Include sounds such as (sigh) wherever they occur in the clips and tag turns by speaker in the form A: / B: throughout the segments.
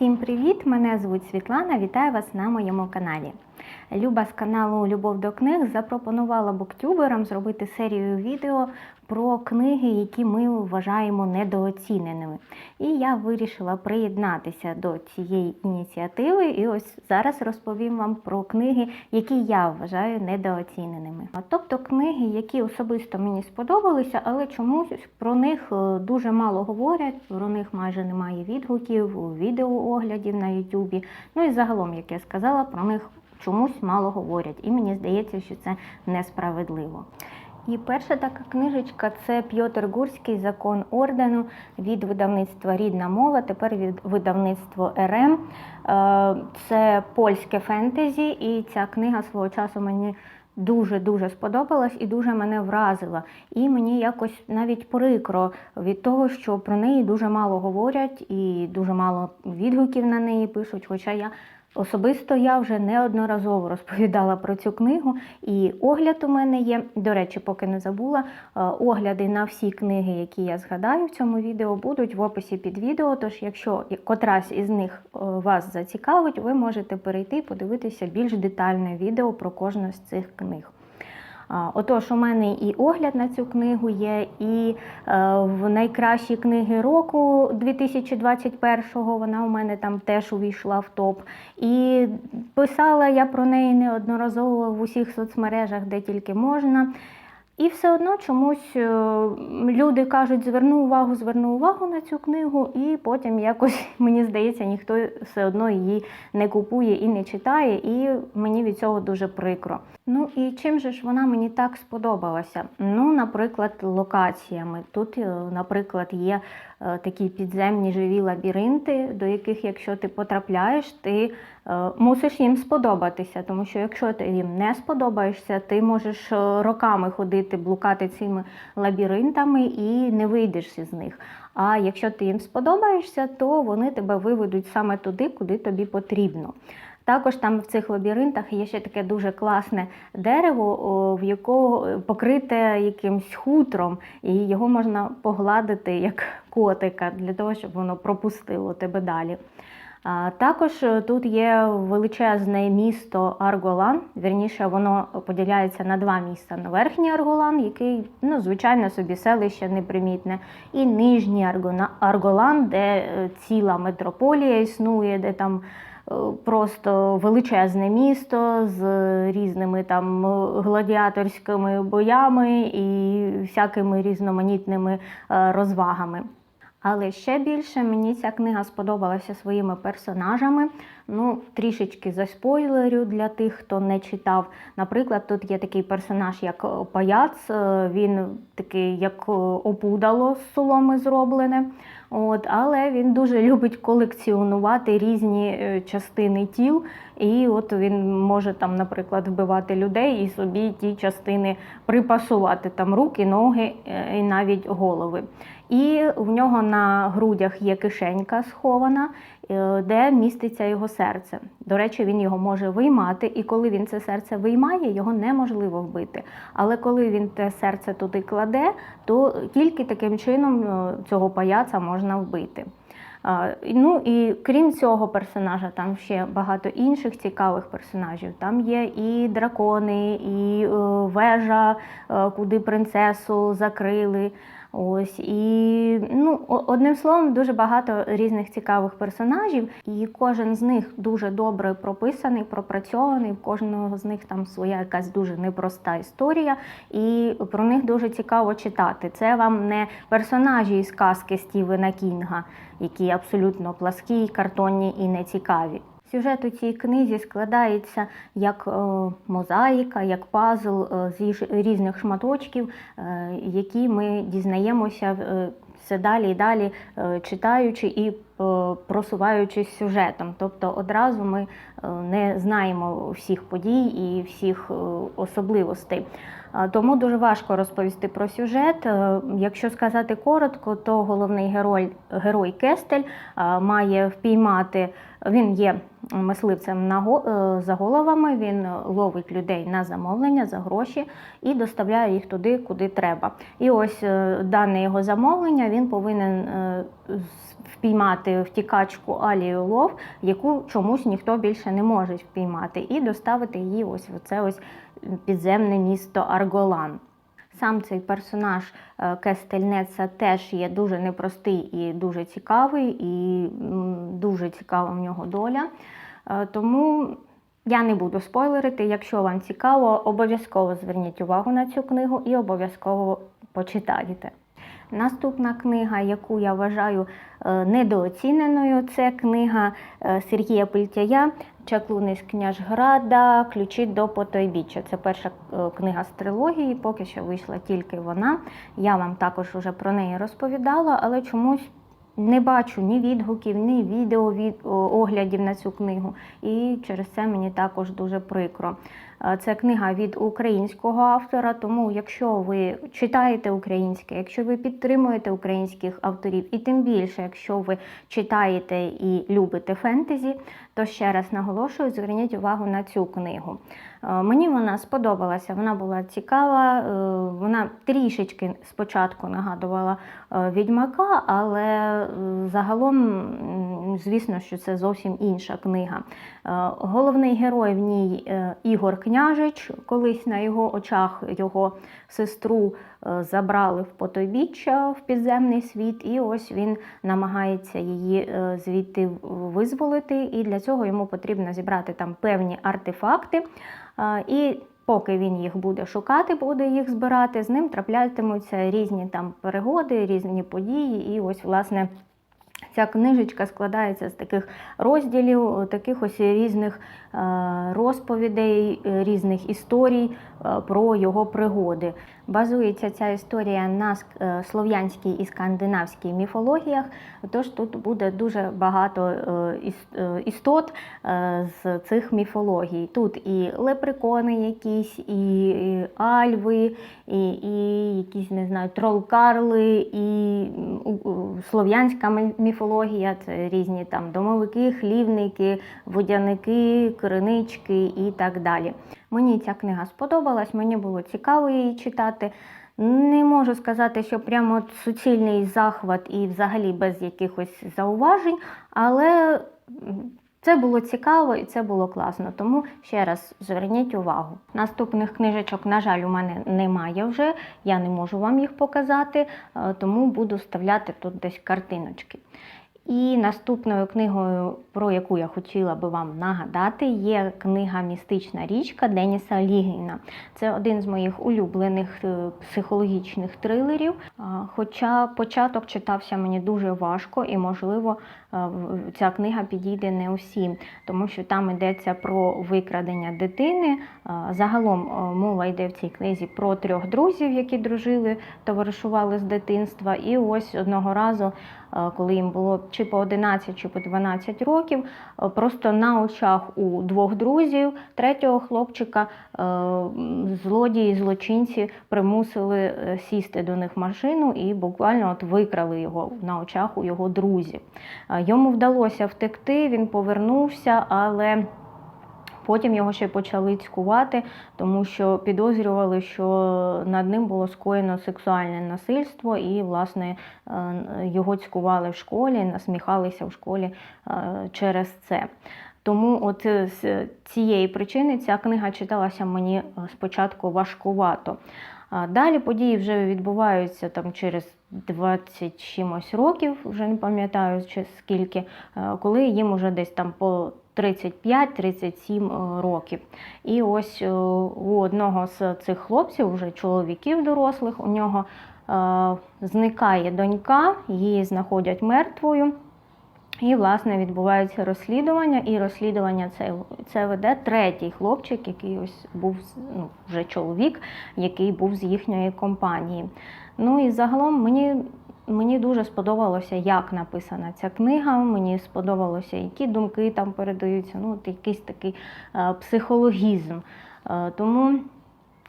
A: Всім привіт! Мене звуть Світлана. Вітаю вас на моєму каналі. Люба з каналу Любов до книг запропонувала буктюберам зробити серію відео про книги, які ми вважаємо недооціненими. І я вирішила приєднатися до цієї ініціативи. І ось зараз розповім вам про книги, які я вважаю недооціненими. Тобто книги, які особисто мені сподобалися, але чомусь про них е, дуже мало говорять, про них майже немає відгуків, відеооглядів на Ютубі. Ну і загалом, як я сказала, про них чомусь мало говорять. І мені здається, що це несправедливо. І перша така книжечка це Пьотр Гурський Закон ордену від видавництва Рідна мова, тепер від видавництва РМ. Е, Це польське фентезі, і ця книга свого часу мені дуже-дуже сподобалась і дуже мене вразила. І мені якось навіть прикро від того, що про неї дуже мало говорять і дуже мало відгуків на неї пишуть. Хоча я Особисто я вже неодноразово розповідала про цю книгу, і огляд у мене є. До речі, поки не забула, е, огляди на всі книги, які я згадаю в цьому відео, будуть в описі під відео. Тож, якщо котрась із них е, вас зацікавить, ви можете перейти подивитися більш детальне відео про кожну з цих книг. Отож, у мене і огляд на цю книгу є, і е, в найкращі книги року 2021-го вона у мене там теж увійшла в топ. І писала я про неї неодноразово в усіх соцмережах, де тільки можна. І все одно чомусь е, люди кажуть, зверну увагу, зверну увагу на цю книгу, і потім якось (laughs) мені здається, ніхто все одно її не купує і не читає, і мені від цього дуже прикро. Ну і чим же ж вона мені так сподобалася? Ну, наприклад, локаціями. Тут, е, наприклад, є е, такі підземні живі лабіринти, до яких, якщо ти потрапляєш, ти е, мусиш їм сподобатися. Тому що якщо ти їм не сподобаєшся, ти можеш роками ходити, блукати цими лабіринтами і не вийдеш із них. А якщо ти їм сподобаєшся, то вони тебе виведуть саме туди, куди тобі потрібно. Також там в цих лабіринтах є ще таке дуже класне дерево, в якого покрите якимсь хутром, і його можна погладити як котика для того, щоб воно пропустило тебе далі. Також е, тут є величезне місто Арголан. Вірніше, воно поділяється на два міста: на верхній Арголан, який ну, звичайно собі селище непримітне, і нижній Арголан, де е, ціла метрополія існує, де там е, просто величезне місто з різними там е, гладіаторськими боями і всякими різноманітними е, розвагами. Але ще більше мені ця книга сподобалася своїми персонажами. Ну, трішечки заспойлерю для тих, хто не читав. Наприклад, тут є такий персонаж, як е, паяц. е, Він такий, як е, опудало з соломи зроблене. От, але він дуже любить колекціонувати різні е, частини тіл. І от він може там, наприклад, вбивати людей і собі ті частини припасувати там руки, ноги е, і навіть голови. І в нього на грудях є кишенька схована, е, де міститься його серце. До речі, він його може виймати, і коли він це серце виймає, його неможливо вбити. Але коли він те серце туди кладе, то тільки таким чином е, цього паяца можна вбити. Ну і крім цього персонажа, там ще багато інших цікавих персонажів. Там є і дракони, і е, вежа, куди принцесу закрили. Ось і ну, одним словом, дуже багато різних цікавих персонажів, і кожен з них дуже добре прописаний, пропрацьований. В кожного з них там своя якась дуже непроста історія, і про них дуже цікаво читати. Це вам не персонажі із казки Стівена Кінга, які абсолютно пласкі, картонні і нецікаві. Сюжет у цій книзі складається як е, мозаїка, як пазл е, з різних шматочків, е, які ми дізнаємося все далі і далі, читаючи і просуваючись сюжетом. Тобто одразу ми не знаємо всіх подій і всіх особливостей. Тому дуже важко розповісти про сюжет. Е, Якщо сказати коротко, то головний герой, герой Кестель має впіймати. Він є мисливцем е, за головами. Він ловить людей на замовлення за гроші і доставляє їх туди, куди треба. І ось е, дане його замовлення він повинен впіймати втікачку Алію Лов, яку чомусь ніхто більше не може впіймати, і доставити її ось в це ось підземне місто Арголан. Сам цей персонаж е, Кестельнеца теж є дуже непростий і дуже цікавий, і дуже цікава в нього доля. Е, Тому я не буду спойлерити. Якщо вам цікаво, обов'язково зверніть увагу на цю книгу і обов'язково почитайте. Наступна книга, яку я вважаю е, недооціненою, це книга е, Сергія Пильтяя Чаклуни Княжграда, Ключі до потойбіччя. Це перша е, книга з трилогії, поки що вийшла тільки вона. Я вам також вже про неї розповідала, але чомусь не бачу ні відгуків, ні відео від оглядів на цю книгу. І через це мені також дуже прикро. Е, Це книга від українського автора, тому якщо ви читаєте українське, якщо ви підтримуєте українських авторів, і тим більше, якщо ви читаєте і любите фентезі, то ще раз наголошую, зверніть увагу на цю книгу. Е, Мені вона сподобалася, вона була цікава, е, вона трішечки спочатку нагадувала е, відьмака, але загалом, звісно, що це зовсім інша книга. Головний герой в ній Ігор Княжич. Колись на його очах його сестру забрали в потойбіччя в підземний світ, і ось він намагається її е, звідти визволити. І для цього йому потрібно зібрати там певні артефакти. Е, І поки він їх буде шукати, буде їх збирати, з ним траплятимуться різні там перегоди, різні події. І ось, власне, Ця книжечка складається з таких розділів, е, таких ось різних е, розповідей, е, різних історій е, про його пригоди. Базується ця історія на е, слов'янській і скандинавській міфологіях, тож тут буде дуже багато е, е, істот з цих міфологій. Тут і лепрекони якісь, і альви, і, і якісь, не знаю, тролкарли, і слов'янська міфологія, це різні там домовики, хлівники, водяники, кринички і так далі. Мені ця книга сподобалась, мені було цікаво її читати. Не можу сказати, що прямо суцільний захват і взагалі без якихось зауважень, але це було цікаво і це було класно. Тому ще раз зверніть увагу. Наступних книжечок, на жаль, у мене немає вже. Я не можу вам їх показати, е, тому буду вставляти тут десь картиночки. І наступною книгою, про яку я хотіла би вам нагадати, є книга Містична річка Деніса Лігіна. Це один з моїх улюблених е, психологічних трилерів. Хоча початок читався мені дуже важко, і, можливо, е, ця книга підійде не усім, тому що там йдеться про викрадення дитини. Загалом е, мова йде в цій книзі про трьох друзів, які дружили, товаришували з дитинства. І ось одного разу коли їм було чи по 11, чи по 12 років, е, просто на очах у двох друзів, третього хлопчика, е, злодії, злочинці примусили е, сісти до них в машину і буквально от викрали його на очах у його друзів. Йому вдалося втекти, він повернувся, але Потім його ще почали цькувати, тому що підозрювали, що над ним було скоєно сексуальне насильство, і, власне, е, його цькували в школі, насміхалися в школі е, через це. Тому от е, з цієї причини ця книга читалася мені спочатку важкувато. Далі події вже відбуваються там через 20 чимось років, вже не пам'ятаю чи скільки, коли їм уже десь там по 35-37 е, років. І ось е, у одного з цих хлопців, вже чоловіків дорослих, у нього е, зникає донька, її знаходять мертвою. І, власне, відбувається розслідування, і розслідування це, це веде третій хлопчик, який ось був ну, вже чоловік, який був з їхньої компанії. Ну і загалом мені, мені дуже сподобалося, як написана ця книга. Мені сподобалося, які думки там передаються. Ну, от якийсь такий е, психологізм. Е, тому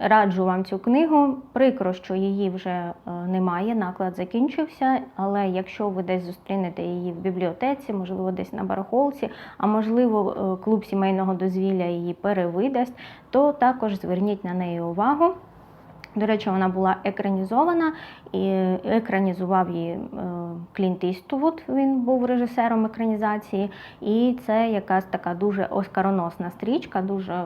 A: Раджу вам цю книгу. Прикро, що її вже е, немає, наклад закінчився. Але якщо ви десь зустрінете її в бібліотеці, можливо, десь на барахолці, а можливо, клуб сімейного дозвілля її перевидасть, то також зверніть на неї увагу. До речі, вона була екранізована і екранізував її е, Клінт Іствуд, Він був режисером екранізації, і це якась така дуже оскароносна стрічка, дуже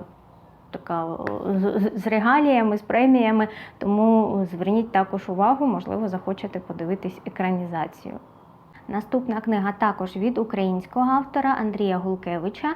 A: така е, з регаліями, з преміями. Тому зверніть також увагу, можливо, захочете подивитись екранізацію. Наступна книга також від українського автора Андрія Гулкевича.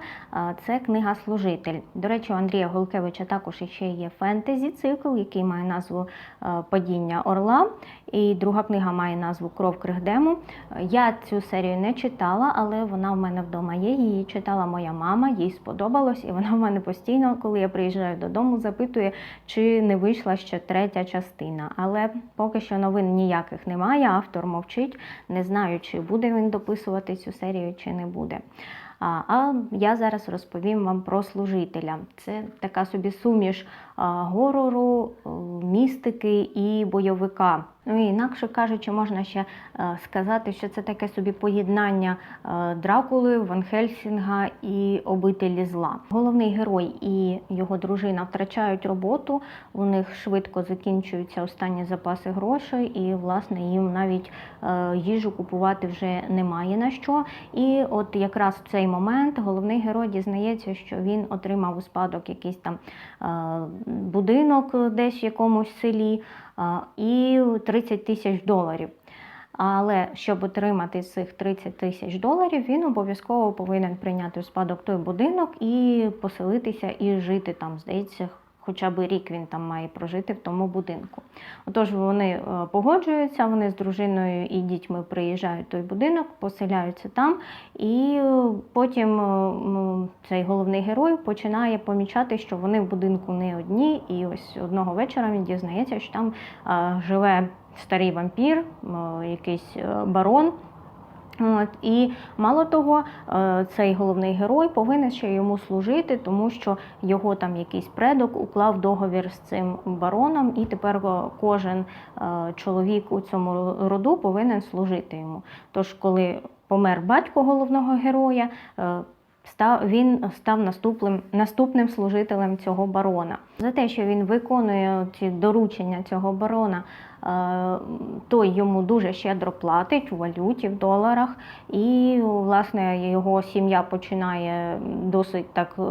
A: Це книга Служитель. До речі, у Андрія Гулкевича також ще є фентезі цикл, який має назву е, Падіння Орла. І друга книга має назву Кров Кригдему. Я цю серію не читала, але вона в мене вдома є. Її читала моя мама, їй сподобалось, і вона в мене постійно, коли я приїжджаю додому, запитує, чи не вийшла ще третя частина. Але поки що новин ніяких немає. Автор мовчить, не знаю, чи буде він дописувати цю серію, чи не буде. А, я зараз розповім вам про служителя. Це така собі суміш горору, е, містики і бойовика. Ну інакше кажучи, можна ще е, сказати, що це таке собі поєднання е, Дракули, Ван Хельсінга і обителі зла. Головний герой і його дружина втрачають роботу, у них швидко закінчуються останні запаси грошей, і власне їм навіть їжу купувати вже немає на що. І от якраз в цей момент головний герой дізнається, що він отримав у спадок якийсь там будинок десь в якомусь селі е, і 30 тисяч доларів. Але щоб отримати цих 30 тисяч доларів, він обов'язково повинен прийняти в спадок той будинок і поселитися і жити там. Здається, хоча б рік він там має прожити в тому будинку. Отож, вони е, погоджуються, вони з дружиною і дітьми приїжджають в той будинок, поселяються там, і е, потім е, цей головний герой починає помічати, що вони в будинку не одні, і ось одного вечора він дізнається, що там живе старий вампір, якийсь барон. От, і мало того, е, цей головний герой повинен ще йому служити, тому що його там якийсь предок уклав договір з цим бароном, і тепер е, кожен е, чоловік у цьому роду повинен служити йому. Тож, коли помер батько головного героя, він став наступним, наступним служителем цього барона. За те, що він виконує ці доручення цього барона, е, той йому дуже щедро платить у валюті, в доларах, і власне його сім'я починає досить так е,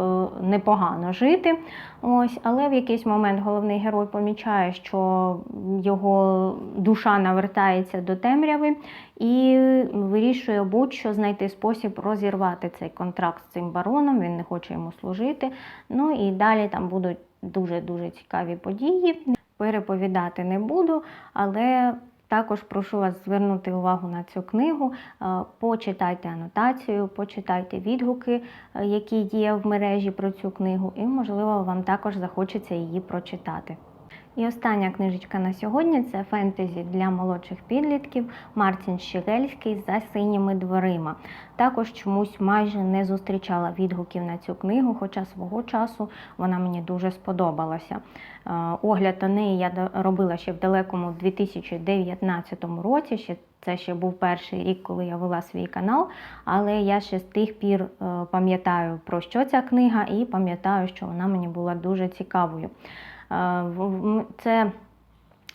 A: непогано жити. Ось, але в якийсь момент головний герой помічає, що його душа навертається до темряви і вирішує будь-що знайти спосіб розірвати цей контракт з цим бароном. Він не хоче йому служити. Ну і далі там будуть дуже-дуже цікаві події. Переповідати не буду, але також прошу вас звернути увагу на цю книгу. Е, Почитайте анотацію, почитайте відгуки, е, які є в мережі про цю книгу, і, можливо, вам також захочеться її прочитати. І остання книжечка на сьогодні це фентезі для молодших підлітків Мартін Щегельський за синіми дверима. Також чомусь майже не зустрічала відгуків на цю книгу, хоча свого часу вона мені дуже сподобалася. Е, Огляд на неї я робила ще в далекому 2019 році. Ще це ще був перший рік, коли я вела свій канал. Але я ще з тих пір е, пам'ятаю про що ця книга, і пам'ятаю, що вона мені була дуже цікавою. Е, Це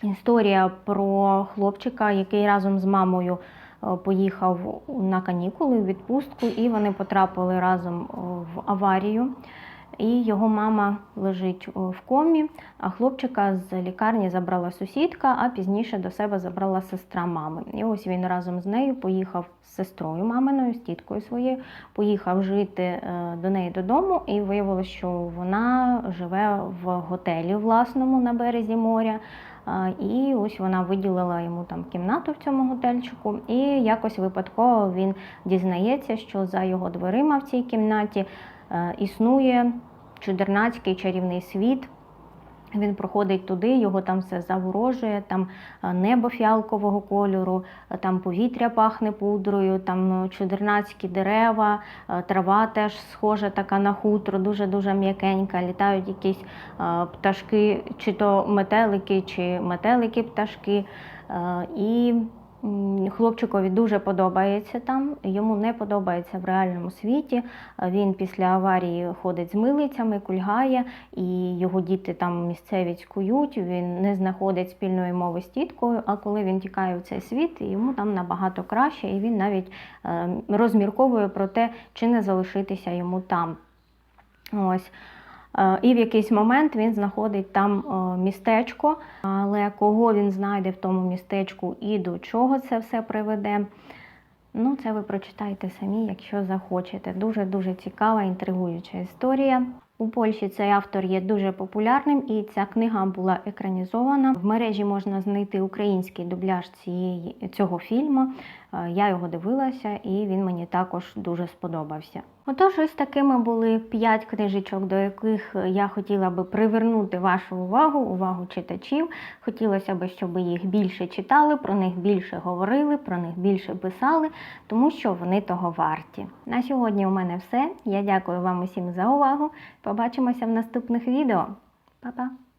A: історія про хлопчика, який разом з мамою е, поїхав на канікули у відпустку, і вони потрапили разом е, в аварію. І його мама лежить в комі, а хлопчика з лікарні забрала сусідка, а пізніше до себе забрала сестра мами. І ось він разом з нею поїхав з сестрою маминою, з тіткою своєю, поїхав жити е, до неї додому, і виявилося, що вона живе в готелі власному на березі моря. І ось вона виділила йому там кімнату в цьому готельчику, і якось випадково він дізнається, що за його дверима в цій кімнаті існує чудернацький чарівний світ. Він проходить туди, його там все заворожує, там е, небо фіалкового кольору, е, там повітря пахне пудрою, там е, чудернацькі дерева, е, трава теж схожа така на хутро, дуже-дуже м'якенька. Літають якісь е, пташки, чи то метелики, чи метелики пташки. Е, І Хлопчикові дуже подобається там, йому не подобається в реальному світі. Він після аварії ходить з милицями, кульгає, і його діти там місцеві цькують, він не знаходить спільної мови з тіткою, а коли він тікає в цей світ, йому там набагато краще, і він навіть е, розмірковує про те, чи не залишитися йому там. Ось. Е, І в якийсь момент він знаходить там е, містечко, але кого він знайде в тому містечку і до чого це все приведе. Ну, це ви прочитайте самі, якщо захочете. Дуже дуже цікава, інтригуюча історія. У Польщі цей автор є дуже популярним, і ця книга була екранізована. В мережі можна знайти український дубляж цієї цього фільму. Е, Я його дивилася, і він мені також дуже сподобався. Отож, ось такими були п'ять книжечок, до яких я хотіла би привернути вашу увагу, увагу читачів. Хотілося б, щоб їх більше читали, про них більше говорили, про них більше писали, тому що вони того варті. На сьогодні у мене все. Я дякую вам усім за увагу. Побачимося в наступних відео. Па-па!